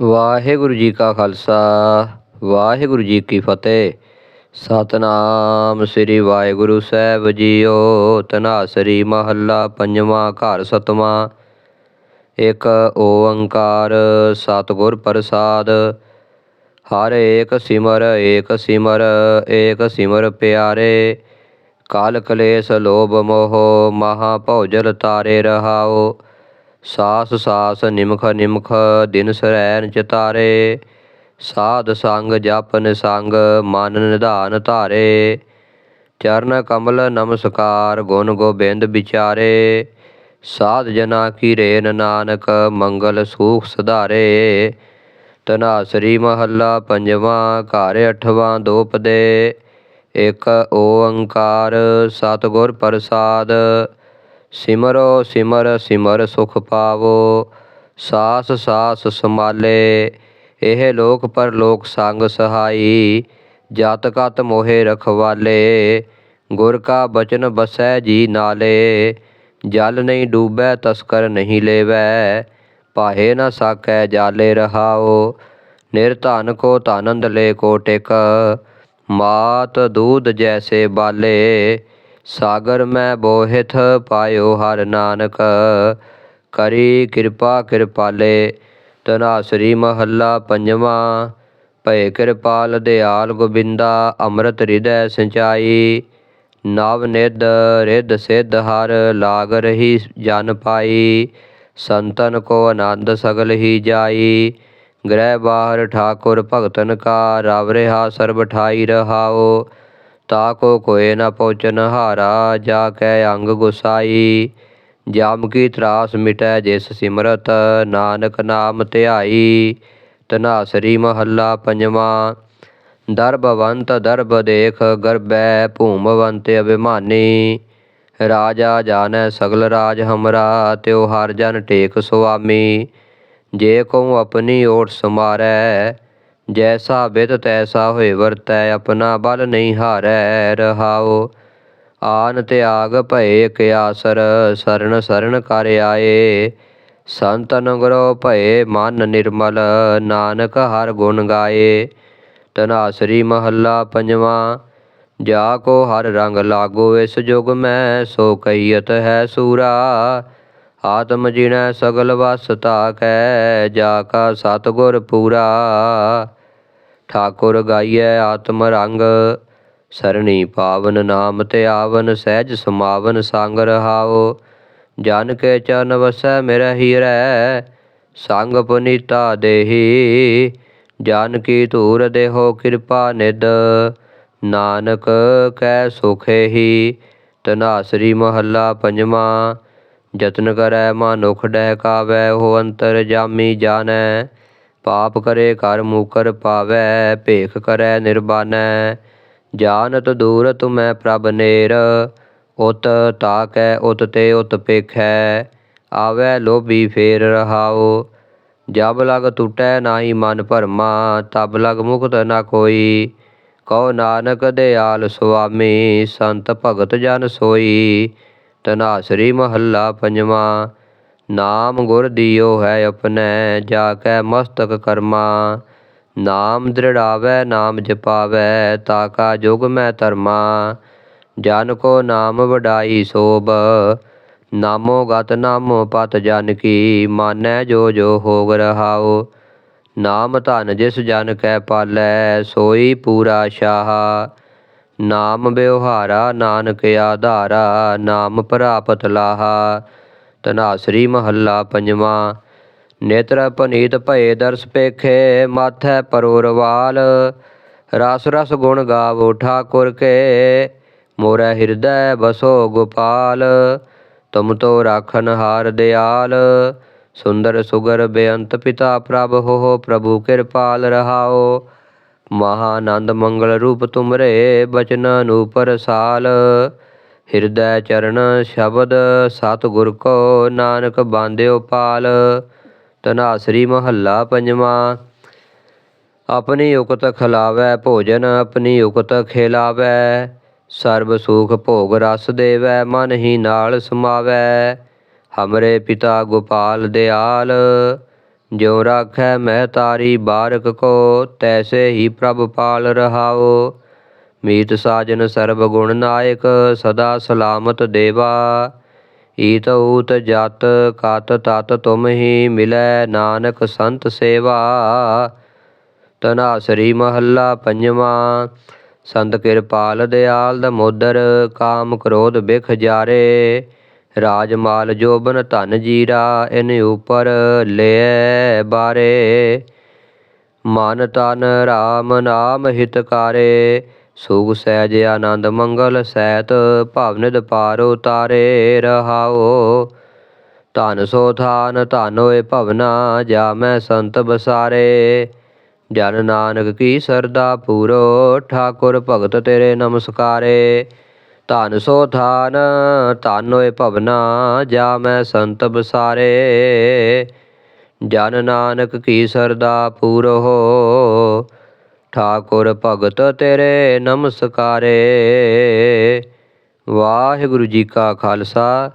ਵਾਹਿਗੁਰੂ ਜੀ ਕਾ ਖਾਲਸਾ, ਵਾਹਿਗੁਰੂ ਜੀ ਕੀ ਫਤਿਹ। ਸਤਨਾਮ ਸ੍ਰੀ ਵਾਹਿਗੁਰੂ ਸਾਹਿਬ ਜੀਓ ਤਨਾਸਰੀ ਮਹੱਲਾ ਪੰਜਵਾਂ ਘਰ ਸਤਵਾਂ। ਇੱਕ ਓੰਕਾਰ ਸਤਿਗੁਰ ਪ੍ਰਸਾਦ, ਹਰ ਏਕ ਸਿਮਰ ਏਕ ਸਿਮਰ ਏਕ ਸਿਮਰ ਪਿਆਰੇ। ਕਾਲ ਕਲੇਸ਼ ਲੋਭ ਮੋਹ, ਮਹਾ ਭੌਜਲ ਤਾਰੇ ਰਹਾਓ। ਸਾਸ ਸਾਸ ਨਿਮਖ ਨਿਮਖ ਦਿਨ ਸਰੈਨ ਚਿਤਾਰੇ। ਸਾਧ ਸੰਗ ਜਪ ਨਿਸੰਗ ਮਨ ਨਿਧਾਨ ਧਾਰੇ। ਚਰਨ ਕਮਲ ਨਮਸਕਾਰ ਗੁਣ ਗੋਬਿੰਦ ਵਿਚਾਰੇ। ਸਾਧ ਜਨਾ ਕੀ ਰੇਨ ਨਾਨਕ ਮੰਗਲ ਸੂਖ ਸੁਧਾਰੇ। ਤਨਾਸਰੀ ਮਹੱਲਾ ਪੰਜਵਾਂ, ਘਰ ਅਠਵਾਂ ਦੋਪਦੇ। ਇੱਕ ਓੰਕਾਰ ਸਤਿਗੁਰ ਪ੍ਰਸਾਦ। ਸਿਮਰੋ, ਸਿਮਰ ਸਿਮਰ ਸੁਖ ਪਾਵੋ, ਸਾਸ ਸਾਸ ਸਮਾਲੇ ਇਹ ਲੋਕ ਪਰ ਲੋਕ ਸੰਗ ਸਹਾਈ, ਜਤ ਕਤ ਮੋਹਿ ਰਖਵਾਲੇ। ਗੁਰ ਕਾ ਬਚਨ ਬਸੈ ਜੀ ਨਾਲੇ, ਜਲ ਨਹੀਂ ਡੂਬੈ ਤਸਕਰ ਨਹੀਂ ਲੇਵੈ। ਪਾਹੇ ਨਾ ਸਾਕੈ ਜਾਲੇ ਰਹਾਓ ਨਿਰਧਨ ਕੋ ਧਨੰਦ ਲੈ ਕੋ ਟਿਕ। ਮਾਤ ਦੂਧ ਜੈਸੇ ਬਾਲੇ ਸਾਗਰ ਮੈਂ ਬੋਹਿਥ ਪਾਇਓ ਹਰ ਨਾਨਕ। ਕਰੀ ਕਿਰਪਾ ਕਿਰਪਾਲੇ ਤਨਾਸਰੀ ਮਹੱਲਾ ਪੰਜਵਾਂ। ਭਏ ਕਿਰਪਾਲ ਦਿਆਲ ਗੋਬਿੰਦਾ, ਅੰਮ੍ਰਿਤ ਹਿਰਦੈ ਸਿੰਚਾਈ। ਨਵ ਨਿਧ ਰਿਧ ਸਿਧ ਹਰ ਲਾਗ ਰਹੀ ਜਨ ਪਾਈ। ਸੰਤਨ ਕੋ ਆਨੰਦ ਸਗਲ ਹੀ ਜਾਈ। ਗ੍ਰਹਿ ਬਾਹਰ ਠਾਕੁਰ ਭਗਤਨ ਕਾ, ਰਵ ਰਿਹਾ ਸਰਬ ਠਾਈ ਰਹਾਓ ਤਾ ਕੋ ਕੋਏ ਨ ਪਹੁੰਚਨ ਹਾਰਾ, ਜਾ ਕੈ ਅੰਗ ਗੁਸਾਈ। ਜਮ ਕੀ ਤਰਾਸ ਮਿਟੈ ਜਿਸ ਸਿਮਰਤ, ਨਾਨਕ ਨਾਮ ਧਿਆਈ। ਤਨਾਸਰੀ ਮਹੱਲਾ ਪੰਜਵਾਂ। ਦਰਬਵੰਤ ਦਰਬ ਦੇਖ, ਗਰਬੈ ਭੂਮਵੰਤ ਅਭਿਮਾਨੀ। ਰਾਜਾ ਜਾਣੈ ਸਗਲ ਰਾਜ ਹਮਰਾ, ਤਿਉ ਹਰ ਜਨ ਟੇਕ ਸੁਆਮੀ। ਜੇ ਕਉ ਆਪਣੀ ਓਟ ਸਮਾਰੈ ਜੈਸਾ ਬਿਦ ਤੈਸਾ ਹੋਏ ਵਰਤੈ, ਆਪਣਾ ਬਲ ਨਹੀਂ ਹਾਰੈ ਰਹਾਓ ਆਨ ਤਿਆਗ ਭਏ ਕਿਆਸਰ ਸਰਨ ਸਰਨ ਕਰ ਆਏ। ਸੰਤਨ ਗੁਰੋ ਭਏ ਮਨ ਨਿਰਮਲ, ਨਾਨਕ ਹਰ ਗੁਣ ਗਾਏ। ਤਨਾਸਰੀ ਮਹੱਲਾ ਪੰਜਵਾਂ, ਜਾ ਕੋ ਹਰ ਰੰਗ ਲਾਗੋ ਇਸ ਜੁਗ ਮੈਂ, ਸੋ ਕਹੀਅਤ ਹੈ ਸੂਰਾ। ਆਤਮ ਜਿਣੈ ਸਗਲ ਵਸ ਕੈ, ਜਾ ਕਾ ਸਤਗੁਰ ਪੂਰਾ। ਠਾਕੁਰ ਗਾਈਐ ਆਤਮ ਰੰਗ, ਸਰਣੀ ਪਾਵਨ ਨਾਮ ਤੇ ਆਵਨ, ਸਹਿਜ ਸਮਾਵਨ ਸੰਗ ਰਹਾਓ ਜਨ ਕੇ ਚਰਨ ਵਸੈ ਮੇਰਾ ਹੀਰੈ, ਸੰਗ ਪੁਨੀਤਾ ਦੇਹੀ। ਜਨ ਕੀ ਧੂਰ ਦੇਹੋ ਕਿਰਪਾ ਨਿਦ ਨਾਨਕ ਕੈ ਸੁਖੇ ਹੀ। ਤਨਾਸਰੀ ਮਹੱਲਾ ਪੰਜਵਾਂ, ਜਤਨ ਕਰੈ ਮਨੁਖ ਡਹਿ ਕਾਵੈ, ਹੋ ਅੰਤਰ ਜਾਮੀ ਜਾਣੈ। ਪਾਪ ਕਰੇ ਕਰ ਮੂਕਰ ਪਾਵੈ, ਭੇਖ ਕਰੈ ਨਿਰਬਾਨੈ। ਜਾਣਤ ਦੂਰ ਤੁਮੈ ਪ੍ਰਭ ਨੇਰ, ਉਤ ਤਾਕੈ ਉਤ ਤੇ ਉਤ ਪੇਖੈ। ਆਵੈ ਲੋਭੀ ਫੇਰ ਰਹਾਓ ਜਬ ਲਗ ਟੁਟੈ ਨਾਹੀ ਮਨ ਭਰਮਾ, ਤਬ ਲਗ ਮੁਕਤ ਨਾ ਕੋਈ। ਕਉ ਨਾਨਕ ਦਿਆਲ ਸੁਆਮੀ, ਸੰਤ ਭਗਤ ਜਨ ਸੋਈ। ਤਨਾਸਰੀ ਮਹੱਲਾ ਪੰਜਵਾਂ। ਨਾਮ ਗੁਰ ਦਿਓ ਹੈ ਆਪਣੈ, ਜਾ ਕੈ ਮਸਤਕ ਕਰਮਾ। ਨਾਮ ਦ੍ਰਿੜਾਵੈ, ਨਾਮ ਜਪਾਵੈ, ਤਾ ਕਾ ਜੁਗ ਮੈਂ ਧਰਮਾ। ਜਨ ਕੋ ਨਾਮ ਵਡਾਈ ਸੋਭ, ਨਾਮੋ ਗਤ ਨਾਮੋ ਪਤ ਜਨ ਕੀ, ਮਾਨੈ ਜੋ ਜੋ ਹੋਗ ਰਹਾਓ ਨਾਮ ਧਨ ਜਿਸ ਜਨ ਕੈ ਪਾਲੈ, ਸੋਈ ਪੂਰਾ ਸ਼ਾਹ। ਨਾਮ ਬਿਵਹਾਰਾ ਨਾਨਕ ਆਧਾਰਾ, ਨਾਮ ਪ੍ਰਾਪਤ ਲਾਹਾ। ਤਨਾਸਰੀ ਮਹੱਲਾ ਪੰਜਵਾਂ। ਨੇਤਰ ਪਨੀਤ ਭਏ ਦਰਸ ਪੇਖੇ, ਮਾਥੈ ਪਰੋਰਵਾਲ। ਰਸ ਰਸ ਗੁਣ ਗਾਵੋ ਠਾਕੁਰ ਕੇ, ਮੋਰਾ ਹਿਰਦੈ ਬਸੋ ਗੋਪਾਲ। ਤੁਮ ਤੋ ਰਾਖਨ ਹਾਰ ਦਿਆਲ, ਸੁੰਦਰ ਸੁਗਰ ਬੇਅੰਤ ਪਿਤਾ ਪ੍ਰਭ ਹੋ ਪ੍ਰਭੂ ਕਿਰਪਾਲ ਰਹਾਓ। ਮਹਾਨੰਦ ਮੰਗਲ ਰੂਪ ਤੁਮਰੇ, ਬਚਨ ਅਨੂਪਰ ਸਾਲ। ਹਿਰਦੈ ਚਰਨ ਸ਼ਬਦ ਸਤ ਗੁਰ ਕੋ ਨਾਨਕ ਬਾਂਧਿਓ ਪਾਲ ਤਨਾਸਰੀ ਮਹੱਲਾ ਪੰਜਵਾਂ। ਆਪਣੀ ਉਕਤ ਖਿਲਾਵੈ ਭੋਜਨ, ਆਪਣੀ ਉਕਤ ਖਿਲਾਵੈ। ਸਰਬ ਸੁਖ ਭੋਗ ਰਸ ਦੇਵੈ, ਮਨ ਹੀ ਨਾਲ ਸਮਾਵੈ। ਹਮਰੇ ਪਿਤਾ ਗੋਪਾਲ ਦਿਆਲ, ਜਿਉ ਰਾਖੈ ਮੈਂ ਤਾਰੀ ਬਾਰਕ ਕੋ, ਤੈਸੇ ਹੀ ਪ੍ਰਭ ਪਾਲ ਰਹਾਓ। ਮੀਤ ਸਾਜਨ ਸਰਬ ਗੁਣ ਨਾਇਕ, ਸਦਾ ਸਲਾਮਤ ਦੇਵਾ। ਈਤ ਊਤ ਜਤ ਕਤ ਤਤ ਤੁਮ ਹੀ ਮਿਲੈ, ਨਾਨਕ ਸੰਤ ਸੇਵਾ। ਤਨਾਸਰੀ ਮਹੱਲਾ ਪੰਜਵਾਂ, ਸੰਤ ਕਿਰਪਾਲ ਦਿਆਲ ਦਮੋਦਰ ਕਾਮ ਕ੍ਰੋਧ ਬਿਖ ਜਾਰੇ। ਰਾਜ ਮਾਲ ਜੋਬਨ ਧਨ ਜੀਰਾ, ਇਨ ਉਪਰ ਲੈ ਬਾਰੇ। ਮਨ ਤਨ ਰਾਮ ਨਾਮ ਹਿਤਕਾਰੇ ਸੁਖ ਸਹਿਜ ਆਨੰਦ ਮੰਗਲ ਸਹਿਤ ਭਵਨਿਦ ਪਾਰ ਉਤਾਰੇ ਰਹਾਓ। ਧਨ ਸੋ ਥਾਨ, ਧਨ ਹੋਏ ਭਵਨਾ ਜਾ ਮੈਂ ਸੰਤ ਬਸਾਰੇ। ਜਨ ਨਾਨਕ ਕੀ ਸਰਦਾ ਪੂਰੋ, ਠਾਕੁਰ ਭਗਤ ਤੇਰੇ ਨਮਸਕਾਰੇ। ਧਨ ਸੋ ਥਾਨ, ਧਨ ਹੋਏ ਭਵਨਾ ਜਾ ਮੈਂ ਸੰਤ ਬਸਾਰੇ। ਜਨ ਨਾਨਕ ਕੀ ਸਰਦਾ ਪੂਰੋ। ਠਾਕੁਰ ਭਗਤ ਤੇਰੇ ਨਮਸਕਾਰੇ। ਵਾਹਿਗੁਰੂ ਜੀ ਕਾ ਖਾਲਸਾ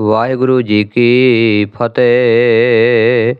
ਵਾਹਿਗੁਰੂ ਜੀ ਕੀ ਫਤਿਹ।